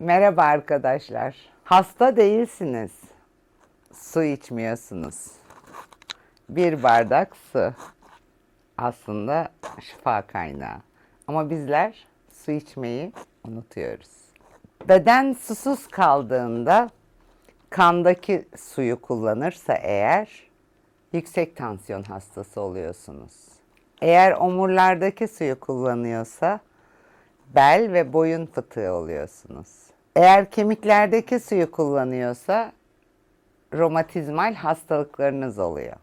Merhaba arkadaşlar. Hasta değilsiniz. Su içmiyorsunuz. Bir bardak su. Aslında şifa kaynağı. Ama bizler su içmeyi unutuyoruz. Beden susuz kaldığında kandaki suyu kullanırsa eğer yüksek tansiyon hastası oluyorsunuz. Eğer omurlardaki suyu kullanıyorsa bel ve boyun fıtığı oluyorsunuz. Eğer kemiklerdeki suyu kullanıyorsa romatizmal hastalıklarınız oluyor.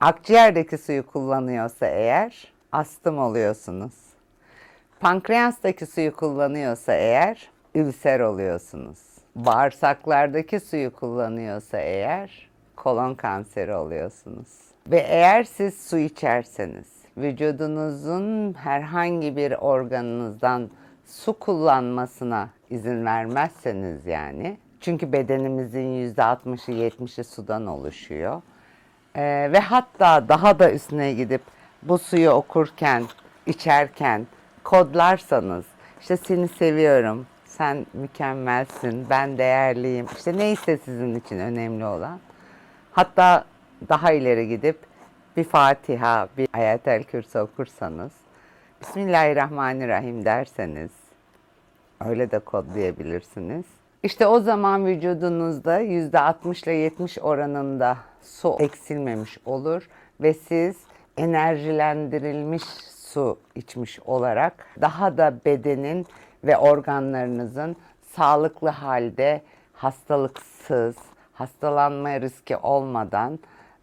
Akciğerdeki suyu kullanıyorsa eğer astım oluyorsunuz. Pankreastaki suyu kullanıyorsa eğer ülser oluyorsunuz. Bağırsaklardaki suyu kullanıyorsa eğer kolon kanseri oluyorsunuz. Ve eğer siz su içerseniz vücudunuzun herhangi bir organınızdan su kullanmasına izin vermezseniz yani çünkü bedenimizin %60'ı 70'i sudan oluşuyor. Ee, ve hatta daha da üstüne gidip bu suyu okurken, içerken kodlarsanız işte seni seviyorum, sen mükemmelsin, ben değerliyim. İşte neyse sizin için önemli olan. Hatta daha ileri gidip bir Fatiha, bir Ayetel Kürsi okursanız, Bismillahirrahmanirrahim derseniz, öyle de kodlayabilirsiniz. İşte o zaman vücudunuzda %60 ile 70 oranında su eksilmemiş olur ve siz enerjilendirilmiş su içmiş olarak daha da bedenin ve organlarınızın sağlıklı halde hastalıksız, hastalanma riski olmadan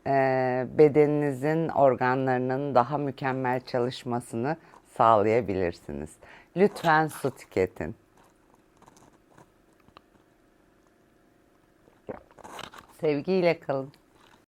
eee, bedeninizin organlarının daha mükemmel çalışmasını sağlayabilirsiniz. Lütfen su tüketin. Sevgiyle kalın.